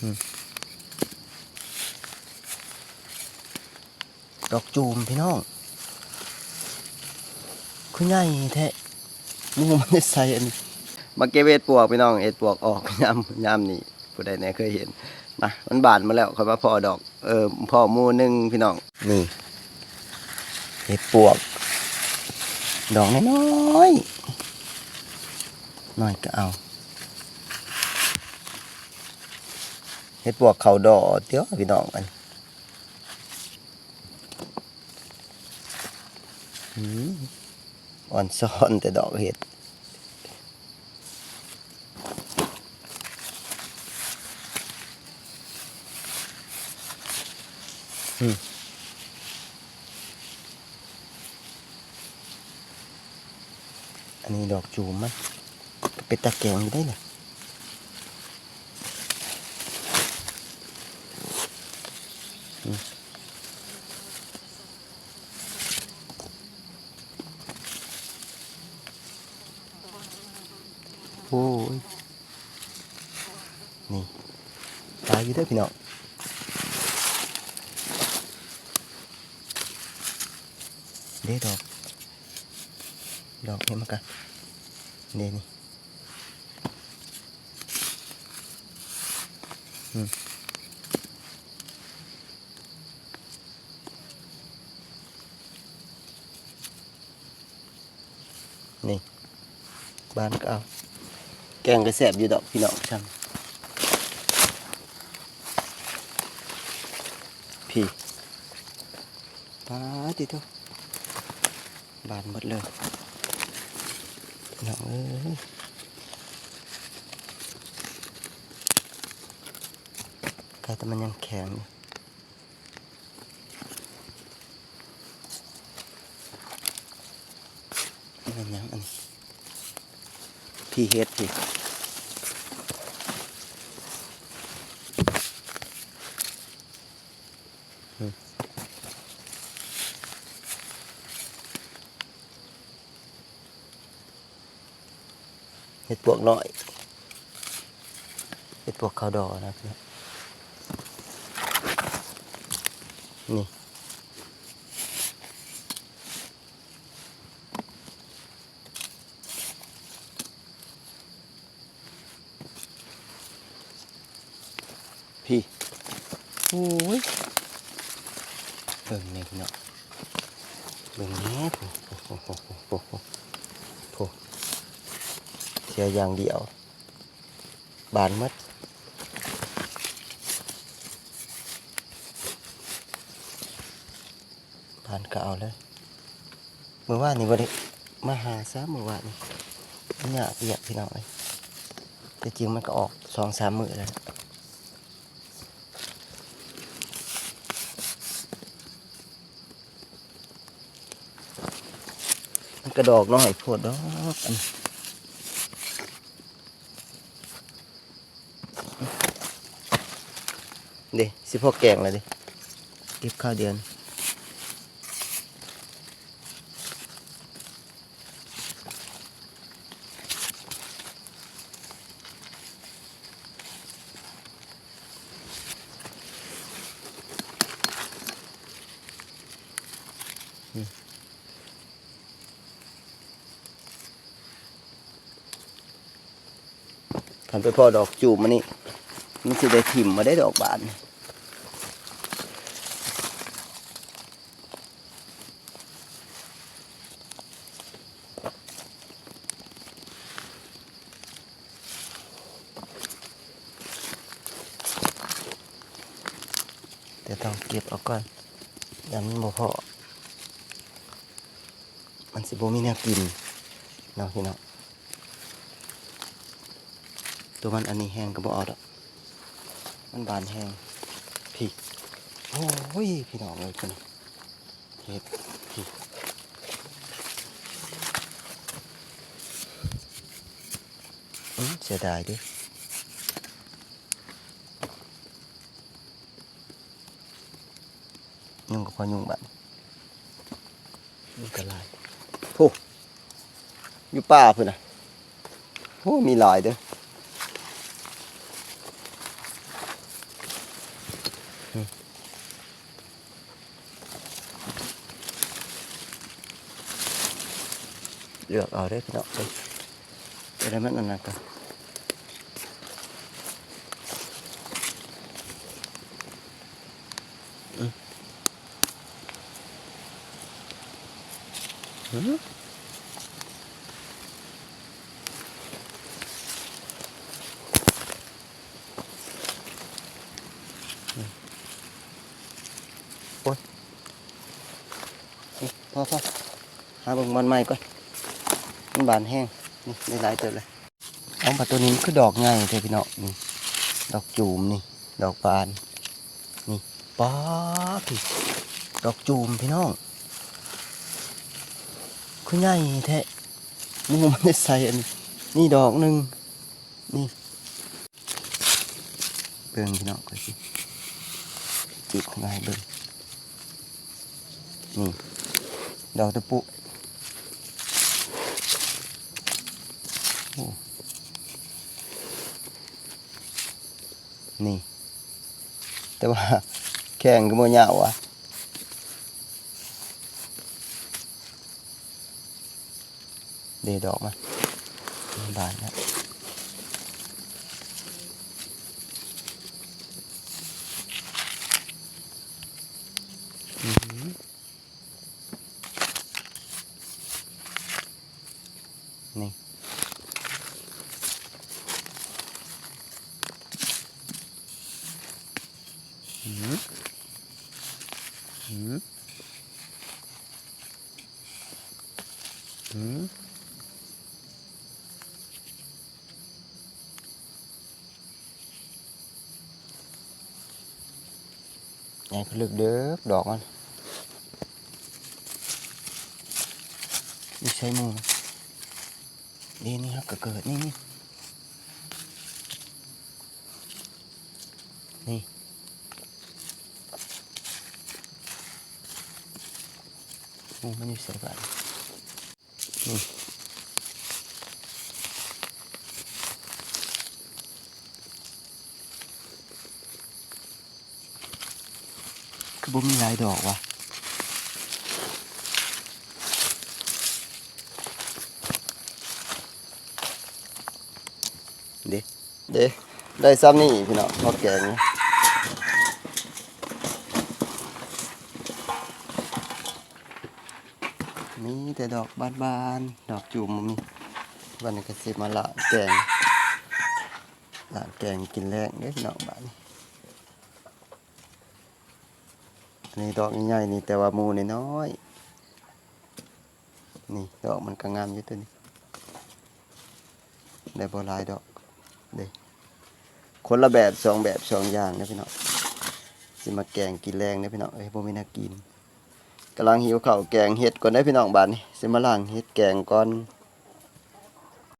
อืมดอกจูมพี่น้องคือใหญ่แท้มูมันได้ใส่อันนี้มาเก็บเอ็ดปวกพี่น้องเอ็ดปวกออกยามยามนี่ผู้ใดแหน่เคยเห็นนะมันบานมาแล้วค่อยมาพอดอกเออพ่อหมูหนึงพี่น้องนี่เอ็ดปวก ดอกน้อยๆน้อยก็เอา เฮ็ดปวกเขาดอเดี๋ยวพี่น้องกันอ่อนซ้อนแต่ดอกเห็ดอืมอันนี้ดอกจูมมันเป็นตะแกงได้เลย โอ้ยนี่ตายอยู่เด้วยพี่น้องเด้ดอก ดอกเห็นมั้ยกันเด้นี่อืม นี่บ้านก็เอา แกงกระแสบอยู่ดอกพี่น้องช่างพี่ป้าดิโตบานหมดเลยน้องเอ้ยไก่แต่มันยังแข็งอยู่ นี่มันยังอันนี้พี่เฮ็ดพี่เห็ดปวกน้อยเห็ดปวกขาวดอนะครับนี่ โอ้ยเบิ่งเนี่พี่น้องเบิ่งแน่ผู้โอ้โหโอ้โหโอ้เสียอย่างเดียว บานมัดบานก็เอาเลยเมื่อวานนี่วันนี้มาหาซะเมื่อวานนี่มันยากเอียกพี่น้องเลยแต่จริงมันก็ออกสองสามมือแล้ว กระดอกน้อยโพดดอกอันเดี๋สิพ่อแกงเลยดิเก็บข้าวเดือน ขันไปพ่อดอกจูบมานี่มันสิได้ถิ่มมาได้ดอกบานเดี๋ยวต้องเก็บเอาก่อนยันบ่พอมันสิบ่มีแนวกินเนาะพี่เนาะ ตัวมันอันนี้แห้งก็บ่เอาดอกมันบานแห้งพี่โอ้ยพี่น้องเลยคนเห็ดพี่เสียดายดิยุ่งกับพ่อยุ่งบัดยุ่งกับลายโอ้อยู่ป่าเพื่อนนะโอ้มีหลายเด้อ เลือกเอาได้พี่น้องเอ้ยจะได้มันอันนั้นก็อืมอืมโอ้ยพอพอหาเบิ่งบอลใหม่ก่อน มันบานแห้งนี่ได้หลายเติบเลยเอาปัดตัวนี้คือดอกง่ายเท่พี่น้องนี่ดอกจูมนี่ดอกบานนี่ป๊าพี่ดอกจูมพี่น้องคือใหญ่แท้นี่มันได้ใส่อันนี้นี่ดอกหนึ่งนี่เบิ่งพี่น้องก็สิจีบเข้ามาให้เบิ่งนี่ดอกตะปุโอ้ นี่ แต่ว่าแข่งก็บ่ยาวอะเดดอกมาบานแล้วอื้อหือนี่อื้อหืออื้อ หืออื้อหือลึกเด้อดอกมันนี่ใช้มือมันนี่นี่ครับก็เกิดนี่นี่นี่ มูมันอยู่ใส่บ้านนี่คือบ่มีหลายดอกว่ะเด้เด้ได้ซ้ำนี่พี่น้องพอแกงมี แต่ดอกบานๆ ดอกจุ่มมีวันนี้ก็สิมาละแกงละแกงกินแรงเด้อพี่น้องบ้านนี้อันนี้ดอกใหญ่ๆนี่แต่ว่ามูนี่น้อยๆนี่ดอกมันก็งามอยู่ตัวนี้ได้บ่หลายดอกเด้คนละแบบสองแบบสองอย่างนะพี่น้องสิมาแกงกินแรงนะพี่น้องเอ้ยบ่มีน่ากิน กำลังหิวข้าวแกงเห็ดก่อนได้พี่น้องบ้านนี้สิมาล้างเห็ดแกงก่อน